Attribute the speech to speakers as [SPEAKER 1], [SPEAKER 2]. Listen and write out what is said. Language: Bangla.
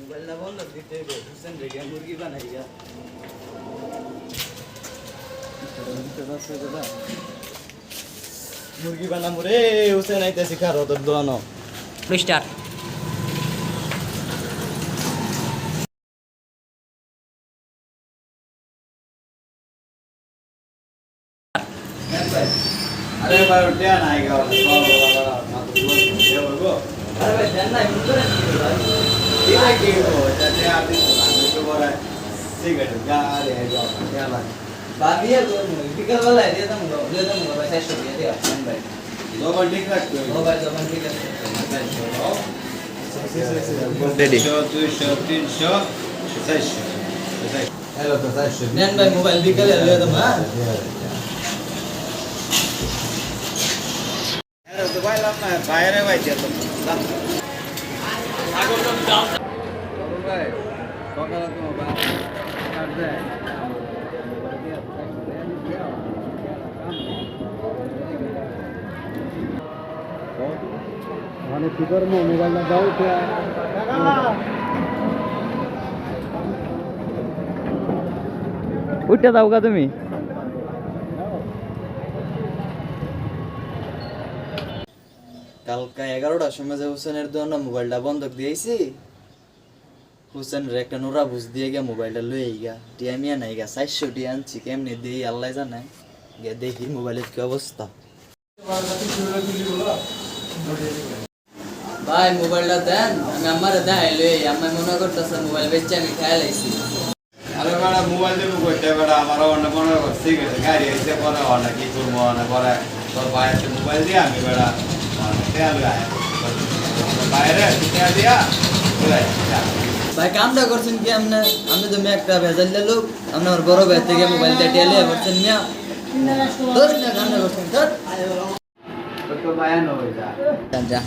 [SPEAKER 1] মোবাইলটা বন্ধ দিতে হবে হোসেন রেগে মুরগি বানাই গা মুরগি বানাবো রে হোসেন আইতেছি খারো তোর দোয়ানো
[SPEAKER 2] স্টার
[SPEAKER 1] আরে ভাই ওটা নাই গা আরে ভাই জান নাই মুখে ভাই ঠিক আছে কি হো যাতে আপনি আমি তো বড় সিগারেট গাড়ি গা গেলা বাবিয়া তো বিকাল বেলা দিয়ে দাম গো দিয়ে দাম গো ভাই 600 দিয়ে দিও ভাই
[SPEAKER 3] জবান ঠিক রাখতে হবে
[SPEAKER 1] মোবাইল যখন ঠিক আছে
[SPEAKER 2] রেডি
[SPEAKER 3] দুশো দুইশো তিনশো চারশো
[SPEAKER 1] হ্যালো তো 400 নেন ভাই মোবাইল বিকালে
[SPEAKER 3] না বাইরে ভাই যেত ভাই সকালে তো মানে কি করব? মোবাইলটা দাও
[SPEAKER 2] উঠতে দাও গা তুমি।
[SPEAKER 1] কালকা এগারোটার সময় যে হুসেনের জন্য মোবাইলটা বন্ধক দিয়েছি হুসেনের একটা নোরা বুঝ দিয়ে গিয়ে মোবাইলটা লয়ে গা টিয়া মিয়া নাই গা, চারশো টি আনছি, কেমনি দিই আল্লাহ জানে। গিয়ে দেখি মোবাইলের কি অবস্থা। ভাই, মোবাইলটা দেন, আমি আমার দেখাই লই আমি মনে করতেছে মোবাইল বেচে আমি খেয়াল আইছি।
[SPEAKER 3] আরে বেড়া, মোবাইল দেবো করতে বেড়া, আমারও অন্য মনে করছি গাড়ি এসে পরে অন্য কি করব অন্য পরে। তোর বাইরে মোবাইল দিয়ে আমি বেড়া গায়ে বাইরে তেল দিয়া।
[SPEAKER 1] ভাই কামটা করছেন কি আপনি আমি তো মেয়ে একটা ভেজাল লোক আপনি আমার বড় ভাই থেকে মোবাইলটা টেলে করছেন মিয়া ধর না কামটা করছেন ধর
[SPEAKER 3] তোর তো বায়ান হয়ে যা
[SPEAKER 2] যা